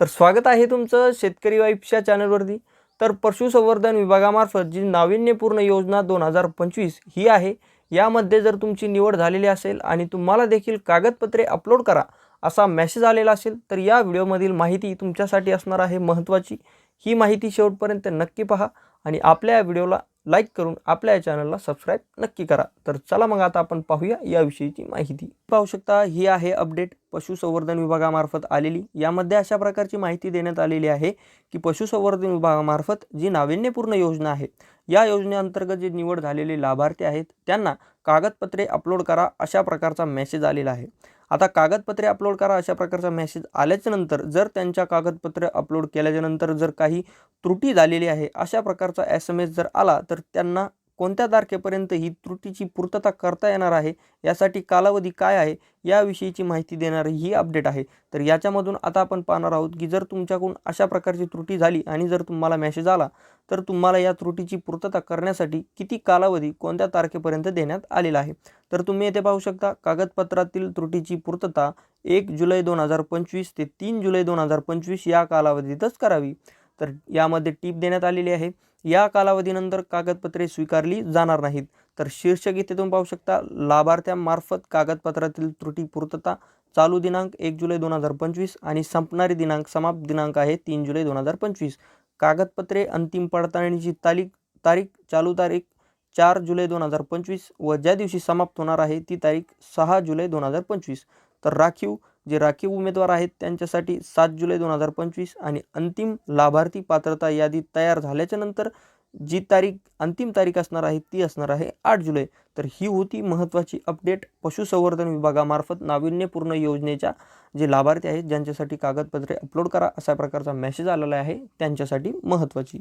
तर स्वागत आहे तुमचं शेतकरी वाईफच्या चॅनलवरती. तर पशुसंवर्धन विभागामार्फत जी नाविन्यपूर्ण योजना दोन हजार पंचवीस ही आहे यामध्ये जर तुमची निवड झालेली असेल आणि तुम्हाला देखील कागदपत्रे अपलोड करा असा मेसेज आलेला असेल तर या व्हिडिओमधील माहिती तुमच्यासाठी असणार आहे महत्त्वाची. ही माहिती शेवटपर्यंत नक्की पहा. आणि आपल्या या व्हिडिओला लाईक करून आपल्या या चॅनलला सबस्क्राईब नक्की करा. तर चला मग आता आपण पाहूया याविषयीची माहिती. पाहू शकता ही आहे अपडेट. पशुसंवर्धन विभागामार्फत आलेली. यामध्ये अशा प्रकारची माहिती देण्यात आलेली आहे की पशुसंवर्धन विभागामार्फत जी नाविन्यपूर्ण योजना आहे या योजनेअंतर्गत जे निवड झालेले लाभार्थी आहेत त्यांना कागदपत्रे अपलोड करा अशा प्रकारचा मेसेज आलेला आहे. आता कागदपत्रे अपलोड करा अशा प्रकारचा मेसेज आल्याच्यानंतर जर त्यांच्या कागदपत्रे अपलोड केल्याच्यानंतर जर काही त्रुटी झालेली आहे अशा प्रकारचा एस एम एस जर आला तर त्यांना कोणत्या तारखेपर्यंत ही त्रुटीची पूर्तता करता येणार आहे? यासाठी कालावधी काय आहे? याविषयीची माहिती देणारी ही अपडेट आहे. तर याच्यामधून आता आपण पाहणार आहोत की जर तुमच्याकडून अशा प्रकारची त्रुटी झाली आणि जर तुम्हाला मेसेज आला तर तुम्हाला या त्रुटीची पूर्तता करण्यासाठी किती कालावधी कोणत्या तारखेपर्यंत देण्यात आलेला आहे? तर तुम्ही येथे पाहू शकता कागदपत्रातील त्रुटीची पूर्तता एक जुलै दोन हजार पंचवीस ते तीन जुलै दोन हजार पंचवीस या कालावधीतच करावी. तर यामध्ये टीप देण्यात आलेली आहे. या कालावधीनंतर कागदपत्रे स्वीकारली जाणार नाहीत. तर शीर्षक इथे तुम्ही पाहू शकता लाभार्थ्यामार्फत कागदपत्रातील त्रुटी पूर्तता चालू दिनांक एक जुलै दोन हजार पंचवीस आणि संपणारी दिनांक समाप्त दिनांक आहे तीन जुलै दोन हजार पंचवीस. कागदपत्रे अंतिम पडताळणीची तारीख तारीख चालू तारीख चार जुलै दोन हजार पंचवीस व ज्या दिवशी समाप्त होणार आहे ती तारीख सहा जुलै दोन हजार पंचवीस. तर राखीव जे राखीव उमेदवार आहेत त्यांच्यासाठी सात जुलै दोन हजार पंचवीस आणि अंतिम लाभार्थी पात्रता यादी तयार झाल्याच्यानंतर जी तारीख अंतिम तारीख असणार आहे ती असणार आहे आठ जुलै. तर ही होती महत्त्वाची अपडेट. पशुसंवर्धन विभागामार्फत नाविन्यपूर्ण योजनेच्या जे लाभार्थी आहेत ज्यांच्यासाठी कागदपत्रे अपलोड करा अशा प्रकारचा मेसेज आलेला आहे त्यांच्यासाठी महत्त्वाची.